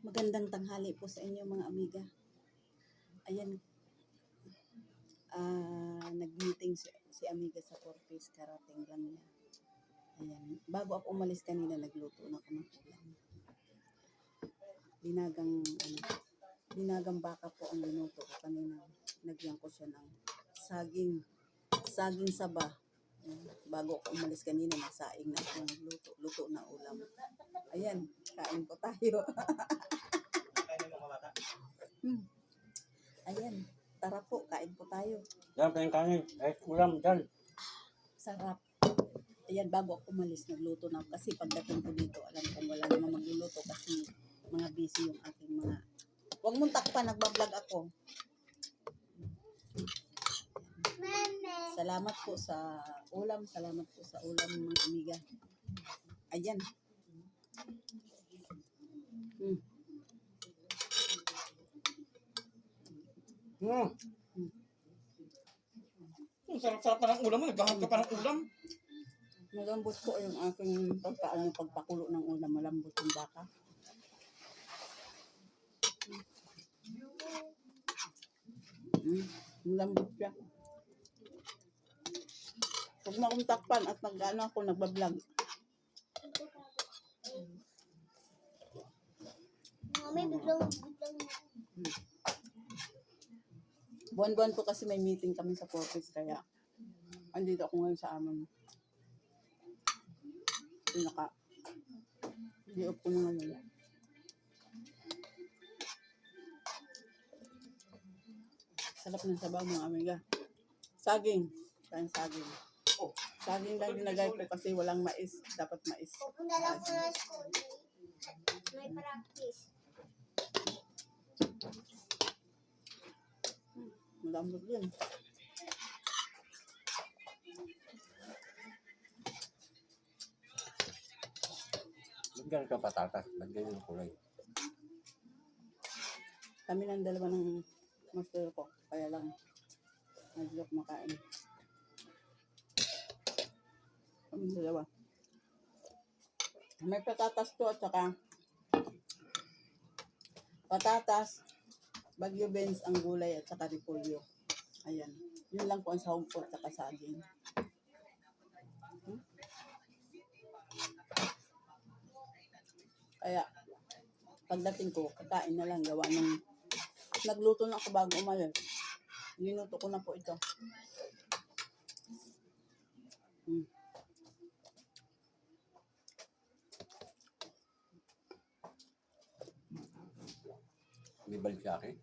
Magandang tanghali po sa inyo mga amiga. Ayan, ah nag-meeting si, si amiga sa Corpus, karating lang niya. Ayan, bago ako umalis kanina, nagluto na ako ng ulam. Dinagang, ano, dinagang baka po ang linuto ko kanina. Nagyan ko siya ng saging, saging saba. Bago ako umalis kanina, nagsaing na ako nagluto, luto na ulam. Ayan, kain po tayo. Hmm. Ayan, tara po, kain po tayo. Yan, kayong kanin. Eh, ulam dyan. Sarap. Ayan, bago ako umalis, nagluto na ako. Kasi pagdating ko dito, alam ko wala naman magluluto kasi mga busy yung aking mga... Huwag mong takpan, nagbablog ako. Salamat po sa ulam, salamat po sa ulam mga amiga. Ayan. Hmm. Hmm. Ang sarap-sarap pa ng ulam mo. Naghahanap ka pa ng ulam. Malambot po yung aking pagkaano, pagpakulo ng ulam. Malambot yung baka. Mm, malambot siya. Huwag mo akong takpan at nag-ano ako, nagbablog. Mami, biglang, biglang, Buwan-buwan po kasi may meeting kami sa Corpus, kaya andito ako ngayon sa amin. Pinaka, di-off ko na ngayon. Sarap ng sabaw mga amiga. Saging. Kain saging. Saging lang dinagay ko kasi walang mais. Dapat mais. pupunta lang ko na school. May practice. Malambot yun. Lagyan ka patatas. Lagyan yung kulay. Kami ng dalawa ng master ko. Kaya lang, medyo kumakain. Kami dalawa. May patatas to at saka patatas, bagyo beans ang gulay at saka repolyo. Ayan. Yun lang po ang sahog ko at saka saging. Hmm? Kaya, pagdating ko, kakain na lang, gawa ng nagluto na ako bago umalis. Linuto ko na po ito. Hmm. May balik sa akin.